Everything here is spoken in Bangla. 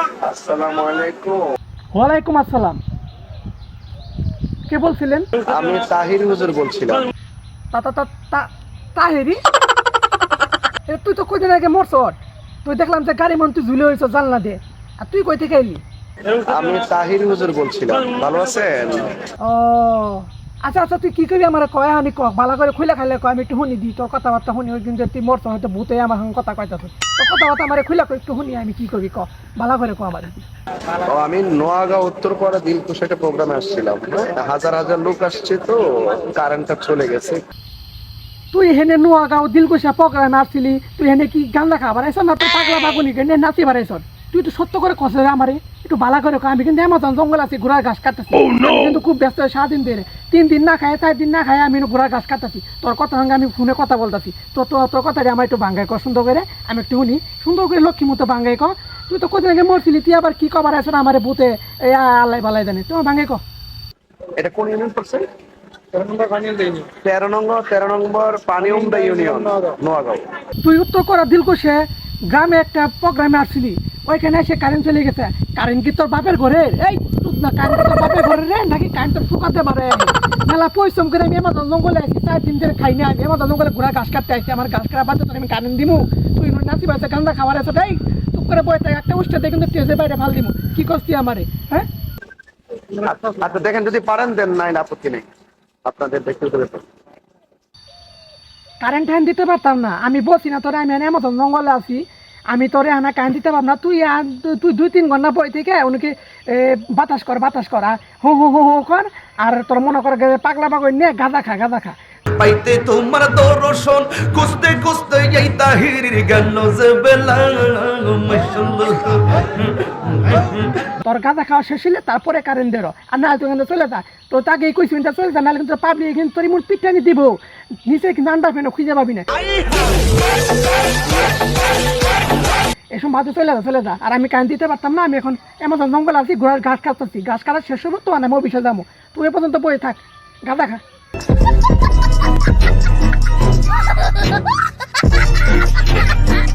আসসালামু আলাইকুম। ওয়ালাইকুম আসসালাম। কে বলছিলেন? আমি তাহির হুজুর বলছিলাম। তা তা তা- তা- এ, তুই তো কয়দিন আগে মরছ তুই দেখলাম যে গাড়ি মন তুই ঝুলে হয়েছ জানলা দিয়ে। আর তুই কই থেকে এলি? আমি তাহির হুজুর বলছিলাম। ভালো আছেন? ও আচ্ছা আচ্ছা তুই কি করবি আমার কয়? হানি ক ভালো করে খুলে খাইলে কয়? আমি একটু শুনি দিই তোর কথাবার্তা শুনি ওই দিন যে তুই মরছ হয়তো ভূতে আমার সঙ্গে কথা কইতাছ তোর কথাবার্তা আমার খুলে কই একটু শুনি আমি কি করবি ক? ভালো করে ক আমার। আমি নোয়াগাঁও উত্তরপাড়া দিলকুশ একটা প্রোগ্রামে আসছিলাম। হ্যাঁ, হাজার হাজার লোক আসছে তো কারেন্টটা চলে গেছে। তুই হেনে নোয়াগাঁও দিলকুশা প্রোগ্রামে আসছিলি তুই হেনে কি গান দেখা বাড়াইছ না? তুই পাগলা বাগুনি কেন নাচি বাড়াইছ তুই তো সত্য করে কষে আমারে। একটু ভালো করে আমি কিন্তু এমাজন জঙ্গল আছি ঘোড়ার ঘাস কাটতেছি। কিন্তু খুব ব্যস্ত সারাদিন ধরে। তিন দিন না খায় চার দিন না খায় আমি ঘোড়ার ঘাস কাটতেছি। তোর কথা সঙ্গে আমি ফোনে কথা বলতেছি। তো তোর তোর কথাটা আমার একটু বাঙ্গাই কর সুন্দর করে। আমি একটু শুনি। সুন্দর করে লক্ষ্মী মতো বাঙ্গাই কর। তুই তো কোথায় মরছিলি তুই আবার কি কবার আছো না আমার বুতে এই আল্লাহ বালাই জানি তোমার বাঙ্গাই কর। এটা কোন ইউনিয়ন পড়ছে তেরো নম্বর তেরো নম্বর পানিউমদা ইউনিয়ন নোয়াগাঁও। তুই উত্তর করা দিলকুশে গ্রামে একটা প্রোগ্রামে আসছিলি। ওইখানে এসে কারেন্ট চলে গেছে। কারেন্ট কি তোর বাপের ঘরে? এই তুই না কারেন্ট তোর বাপের ঘরে রে? নাকি কারেন্ট তোর ফুকাতে পারে মেলা পরিশ্রম করে আমি এমাজন জঙ্গলে আসি চার দিন ধরে খাই না। আমি এমাজন জঙ্গলে ঘোরা ঘাস কাটতে আসছি আমার ঘাস কাটা বাদ আমি কারেন্ট দিমু। তুই নাচি বাসে গান্দা খাবার আছে তাই চুপ করে বই থাক, একটা উষ্ঠে দিয়ে কিন্তু টেজে বাইরে ফাল দিমু। কি করছি আমারে হ্যাঁ? আচ্ছা দেখেন যদি পারেন দেন নাই না আপত্তি নেই। আপনাদের ব্যক্তিগত ব্যাপার কারেন্ট হ্যান্ড দিতে পারতাম না। আমি বলছি না তোরে আমি এমন জঙ্গলে আছি। আমি তোরে আনা কারেন্ট দিতে পারব না তুই তুই দুই তিন ঘণ্টা বই থেকে উনকে বাতাস কর বাতাস কর হো হো হো হো কর আর তোর মনে কর পাগলা পাগল নে গাঁদা খা গাঁদা খা পাইতে তোমার দর্শন খুঁজতে খুঁজতে এই তাহিরির গেল যে বেলা তোর গাঁদা খাওয়া শেষ হলে তারপরে কারেন্ট দেরো আর না তুই কিন্তু চলে যা তো তাকে একুশ মিনিটে চলে যা নাহলে কিন্তু পাবলি কিন্তু তোর মন পিঠানি দিব নিচে কিন্তু আন্ডার ফেনে খুঁজে পাবি না এসব বাদে চলে যা চলে যা। আর আমি কান দিতে পারতাম না, আমি এখন এমন জঙ্গল আছি, ঘোড়ার ঘাস কাটতেছি। ঘাস কাটার শেষ হব তো আমি অফিসে যাব। তুই পর্যন্ত বই থাক। গাঁদা খা।